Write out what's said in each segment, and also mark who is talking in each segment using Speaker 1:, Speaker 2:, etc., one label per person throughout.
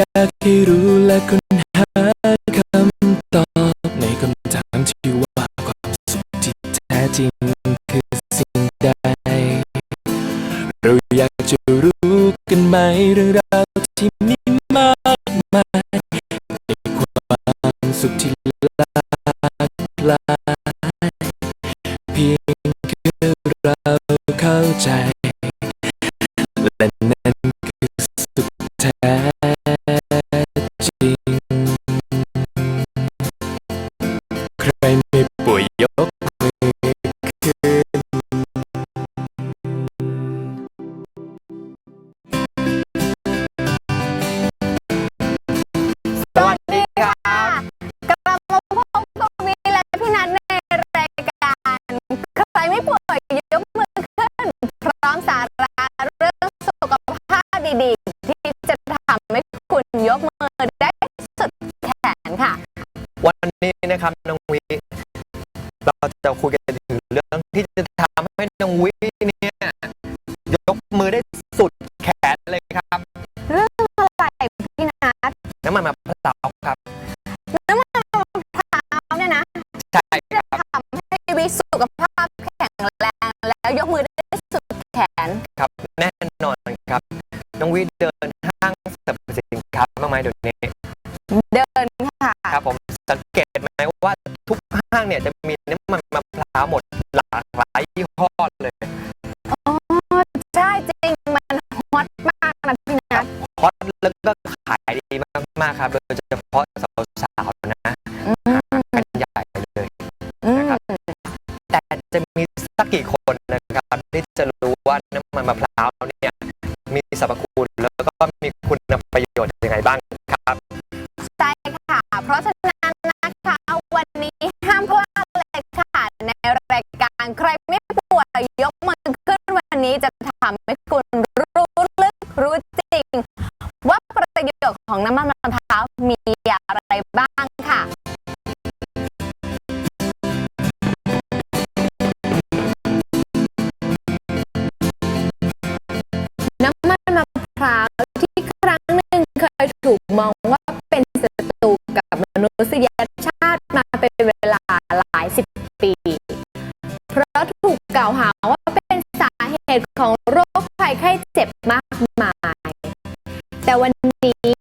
Speaker 1: อยากให้รู้และค้นหาคำตอบในคำถามที่ว่าความสุขที่แท้จริงคือสิ่งใด เราอยากจะรู้กันไหมเรื่อง นนี้นะ
Speaker 2: ครั
Speaker 3: บน้องวิเราจะคุยกันถึงเรื่องที่จะทำให้น้องวิเนี่ยยกมือได้สุดแขนเลยครับ
Speaker 2: เรื่องอะไรพี่นัท
Speaker 3: น้ำมันมะพร้าวครับ
Speaker 2: น้ำมันมะพร้าวเนี่ยนะ
Speaker 3: ใช่ค
Speaker 2: จะ
Speaker 3: รับ
Speaker 2: ทำให้วิสุขภาพแข็งแรงแล้วยกมือได้สุดแขน
Speaker 3: ครับ แน่นอนครับน้องวิเดินห้างสรรพสินค้าบ้างไหมเดี๋ยวนี้
Speaker 2: เนี่
Speaker 3: ยจะมีน้ำมันมะพร้าวหมดหลากหลายยี่ห้อเลย
Speaker 2: อ๋อใช่จริงมันฮอตมากนะพี่นัท
Speaker 3: ฮอตแล้วก็ขายดีมากๆครับโดยเฉพาะสาวๆนะ
Speaker 2: อืม
Speaker 3: กันใหญ่เลย
Speaker 2: อืม
Speaker 3: แต่จะมีสักกี่คนนะครับที่จะรู้ว่าน้ำมันมะพร้าวเนี่ยมีสรรพคุณแล้วก็มีคุณประโยชน์
Speaker 2: น้ำมันมะพร้าวมีอะไรบ้างค่ะ น้ำมันมะพร้าวที่ครั้งหนึ่งเคยถูกมองว่าเป็นศัตรูกับมนุษยชาติมาเป็นเวลาหลายสิบปี เพราะถูกกล่าวหาว่าเป็นสาเหตุของโรคภัยไข้เจ็บมากมาย แต่วันนี้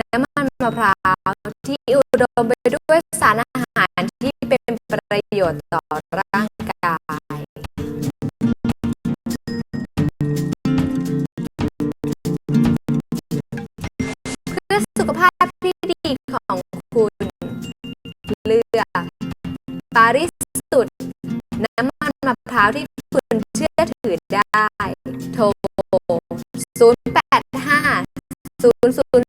Speaker 2: น้ำมันมะพร้าวที่อุด
Speaker 4: มไปด้วยสา
Speaker 3: ร
Speaker 4: อาหารที่เป็
Speaker 5: นป
Speaker 3: ระ
Speaker 2: โยชน์ต่อร่างกายเพื่อสุขภาพที่ดีของคุณ เลือกปาริสุดน้ำมันมะพร้าวที่คุณเชื่อถือได้ โทร 0 8 5 0 0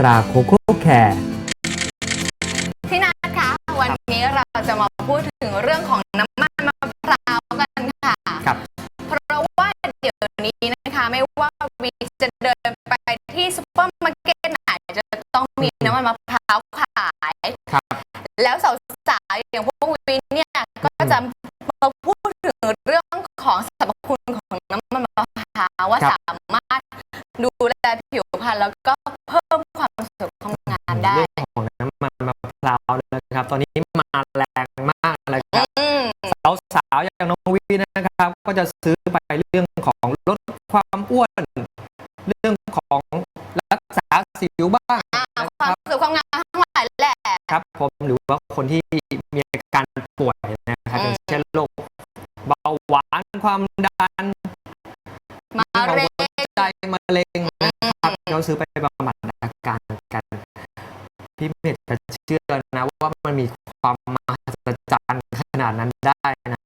Speaker 3: ตรา
Speaker 6: โคโค่แคร์
Speaker 2: พี่นัทคะวันนี้เราจะมาพูดถึง ก็จะซื้อไป
Speaker 3: เรื่องของลดความอ้วน เรื่องของรักษาสิวบ้าง
Speaker 2: ความ
Speaker 3: รั
Speaker 2: สุขความงามทั้งหลายแหละ
Speaker 3: ครับผมหรือว่าคนที่มีอาการป่วยนะครับเช่นโรคเบาหวานความดัน
Speaker 2: มา
Speaker 3: เร็งใจมะเร็งนะครับอืเราซื้อไปบำบัดอาการกันพี่เมธจะเชื่อนะว่ามันมีความมหัศจรรย์ขนาดนั้นได้นะ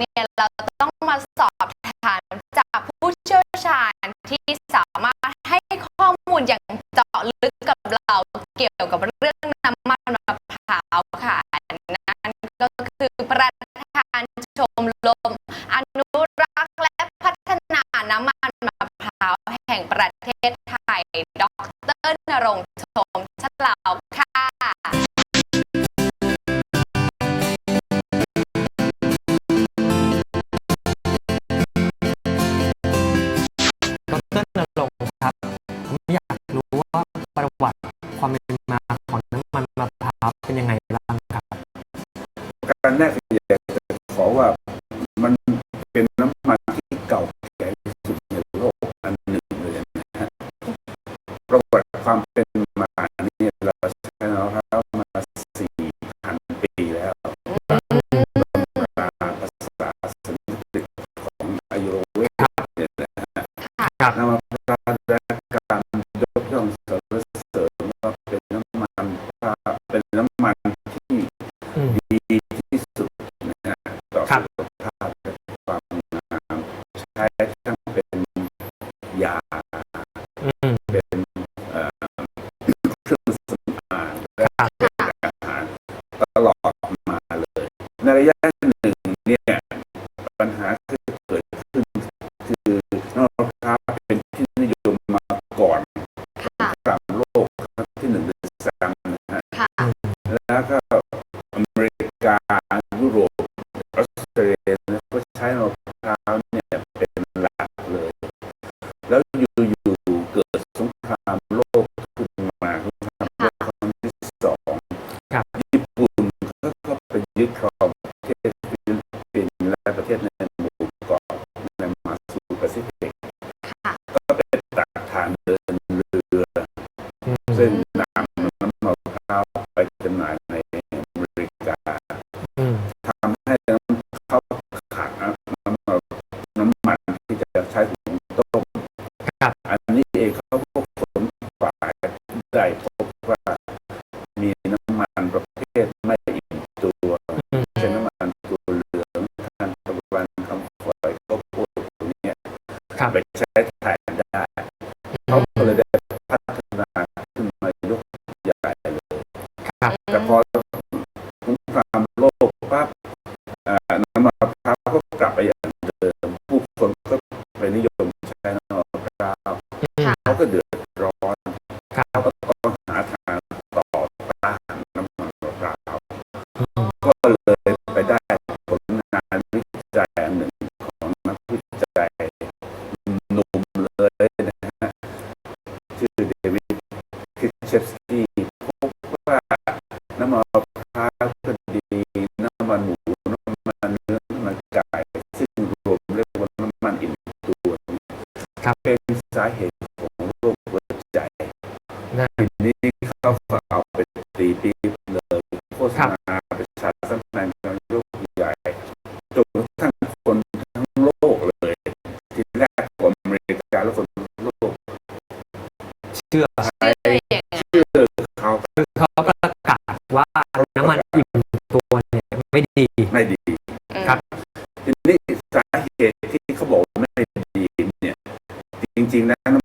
Speaker 2: เนี่ยเราต้องมาสอบถามจากผู้เชี่ยวชาญที่สามารถให้ข้อมูลอย่างเจาะลึกกับเราเกี่ยวกับเรื่องน้ำมันมะพร้าวค่ะนั่นก็คือประธานชม เขา
Speaker 3: ประ
Speaker 7: กา
Speaker 2: ศว่าน้ำมันอิ่มตัวเนี่ยไม่ดี
Speaker 8: ไม่ดี
Speaker 2: ครับ
Speaker 8: ทีนี้สาเหตุที่เขาบอกไม่ดีเนี่ย จริงๆแล้ว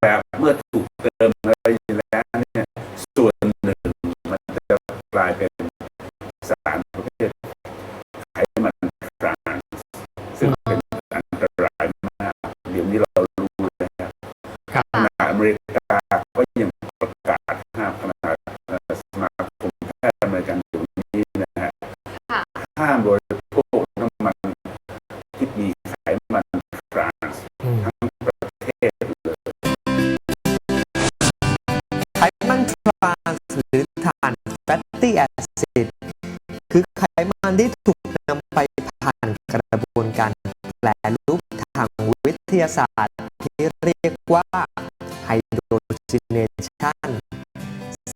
Speaker 9: แต่
Speaker 8: เมื่
Speaker 2: อ
Speaker 8: ถูกเติม
Speaker 2: อะ
Speaker 8: ไรแล้วเนี่ยส่วนหนึ่งมันจะกลายเป็นสารประเภทไขมันทรานซึ่งเป็นอันตรายมากเดี๋ยวนี้เรารู้แล้วขณะอเมริกาก็ยังประกาศห้ามขนาดสมาคมแพทย์อเมริกันอยู่นี้นะฮะห้ามโดยพวกน้ำมันที่
Speaker 2: มี
Speaker 3: ตี้แอซิดคือไขมันที่ถูกนำไปผ่านกระบวนการแปรรูปทางวิทยาศาสตร์ที่เรียกว่าไฮโดรเจนเนชัน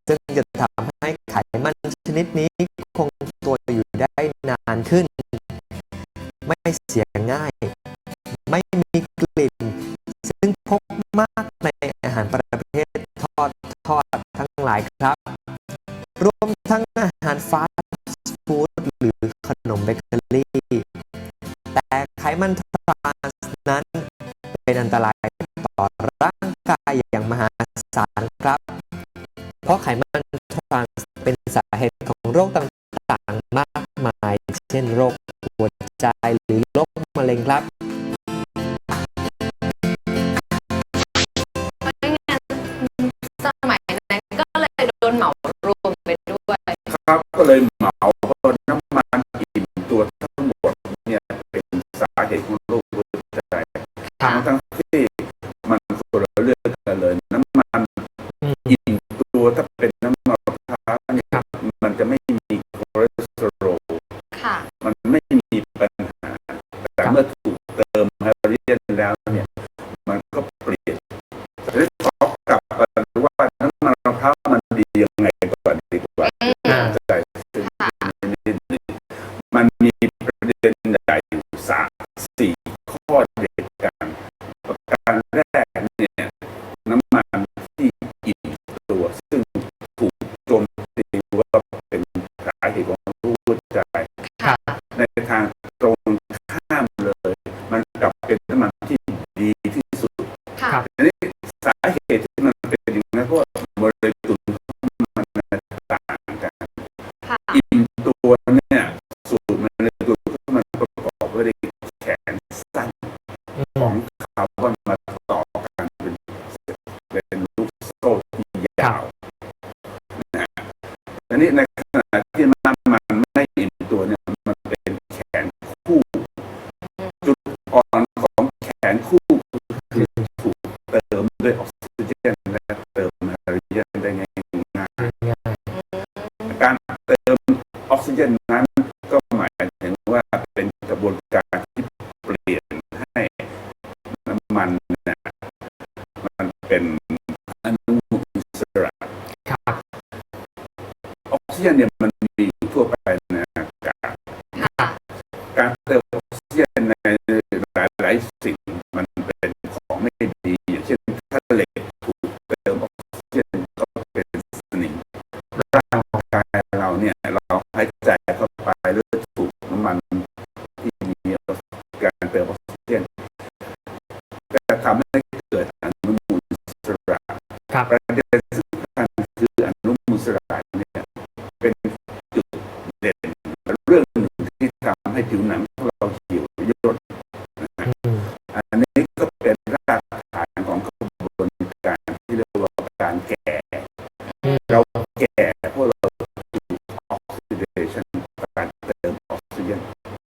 Speaker 3: ซึ่งจะทำให้ไขมันชนิดนี้คงตัวอยู่ได้นานขึ้น ไม่เสียง่าย ไม่มีกลิ่น ซึ่งพบมากในอาหารประเภททอดทอดทั้งหลายครับ มทั้งอาหารฟาสต์ฟู้ดหรือขนมเบเกอรี่ แต่ไขมันทรานส์นั้นเป็นอันตรายต่อร่างกายอย่างมหาศาลครับ เพราะไขมันทรานส์เป็นสาเหตุของโรคต่างๆ มากมาย เช่นโรคหัวใจหรือโรคมะเร็งครับา
Speaker 8: น้ำมันอิ่มตัวทั้งหมดเนี่ยเป็นสาเหตุของโรคหัวใจทั้งทั้ง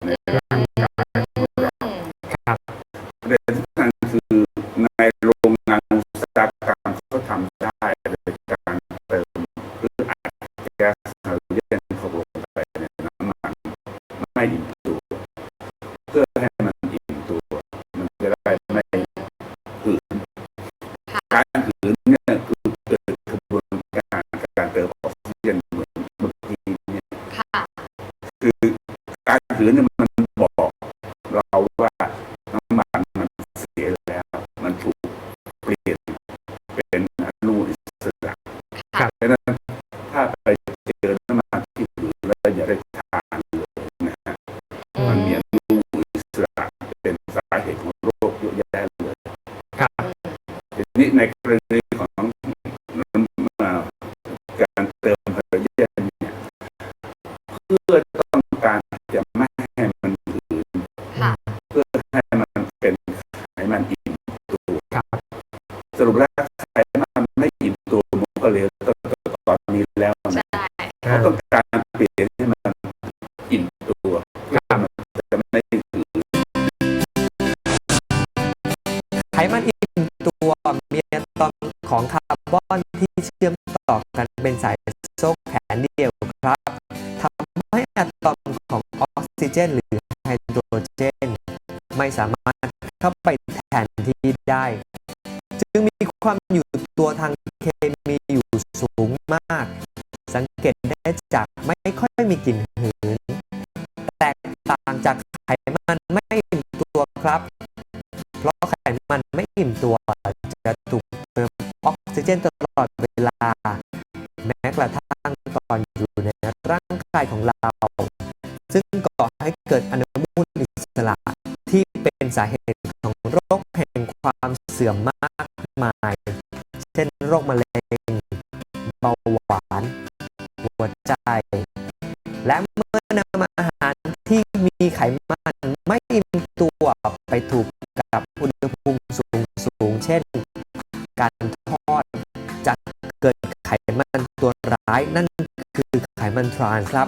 Speaker 8: Yeah. ครับ ของคาร์บอนที่เชื่อมต่อกันเป็นสายโซ่แขนเดียว
Speaker 3: ครับทำให้อะตอมของออกซิเจน หรือไฮโดรเจน ไม่สามารถเข้าไปแทนที่ได้ จึงมีความอยู่ตัวทางเคมีอยู่สูงมาก สังเกตได้จากไม่ค่อยมีกลิ่นหืน แตกต่างจากไขมันไม่อิ่มตัวครับ เพราะไขมันไม่อิ่มตัวจะถูก ซิเจนตลอดเวลา แม้กระทั่งตอนอยู่ในร่างกายของเรา ซึ่งก่อให้เกิดอนุมูลอิสระที่เป็นสาเหตุของโรคแห่งความเสื่อมมากมาย เช่นโรคมะเร็งเบาหวาน หัวใจ และเมื่อนำอาหารที่มีไขมันไม่อิ่มตัวไปถูกกับอุณหภูมิสูงสูงเช่น นั่นคือไขมันทรานครับ